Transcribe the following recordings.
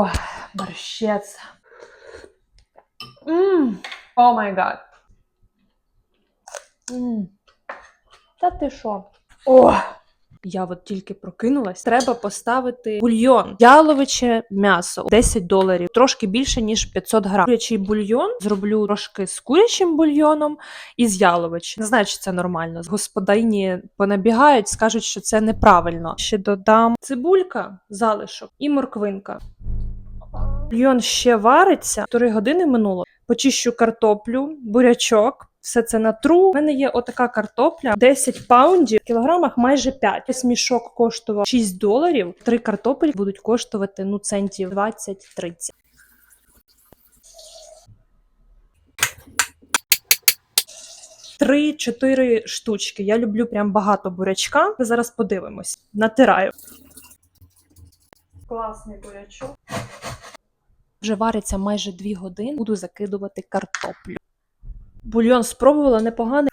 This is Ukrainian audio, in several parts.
О, борщець. О май гад. Та ти що? О! Я от тільки прокинулась. Треба поставити бульйон. Яловиче м'ясо 10 доларів, трошки більше ніж 500 грам. Курячий бульйон зроблю трошки з курячим бульйоном і з яловичем. Не знаю, чи це нормально. Господині понабігають, скажуть, що це неправильно. Ще додам цибулька, залишок і морквинка. Бульйон ще вариться. Півтори години минуло. Почищу картоплю, бурячок. Все це натру. У мене є отака картопля, 10 паундів, в кілограмах майже 5. Ось мішок коштував 6 доларів. Три картоплі будуть коштувати ну центів 20-30. Три-чотири штучки. Я люблю прям багато бурячка. Ми зараз подивимось. Натираю. Класний бурячок. Вже вариться майже 2 години. Буду закидувати картоплю. Бульйон спробувала непоганий.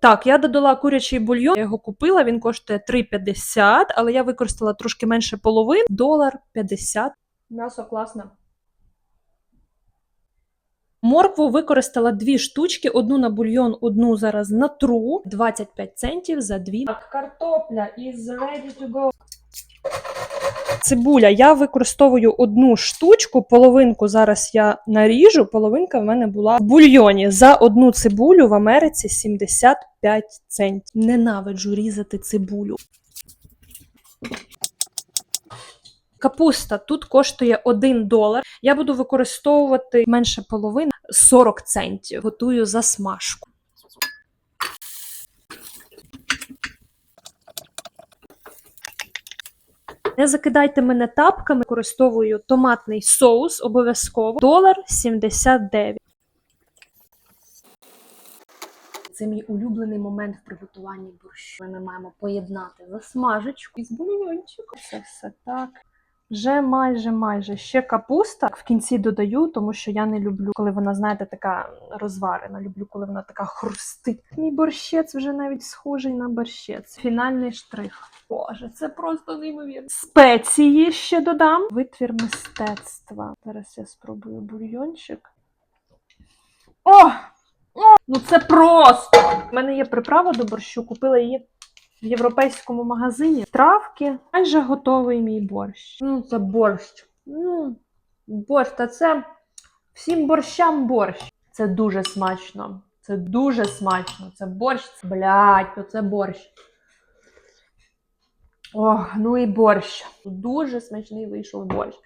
Так, я додала курячий бульйон, я його купила, він коштує 3,50, але я використала трошки менше половини. Долар 50. М'ясо класне. Моркву використала дві штучки: одну на бульйон, одну зараз на тру. 25 центів за дві. Так, картопля is ready to go. Цибуля. Я використовую одну штучку, половинку зараз я наріжу, половинка в мене була в бульйоні. За одну цибулю в Америці 75 центів. Ненавиджу різати цибулю. Капуста тут коштує 1 долар. Я буду використовувати менше половини 40 центів. Готую засмажку. Не закидайте мене тапками, використовую томатний соус обов'язково. Долар 79. Це мій улюблений момент в приготуванні борщу. Ми маємо поєднати засмажечку із бульйончиком. Це все так. Вже майже майже ще капуста в кінці додаю, тому що я не люблю, коли вона, знаєте, така розварена. Люблю, коли вона така хрустить. Мій борщець вже навіть схожий на борщець. Фінальний штрих. Боже, це просто неймовірно. Спеції ще додам. Витвір мистецтва. Зараз я спробую бульйончик. О! О! Ну це просто! У мене є приправа до борщу, купила її в європейському магазині. Травки, майже готовий мій борщ. Ну, це борщ. Ну, борщ, та це всім борщам борщ. Це дуже смачно. Це дуже смачно. Це борщ. Блядь, то це борщ. Ох, ну і борщ. Дуже смачний вийшов борщ.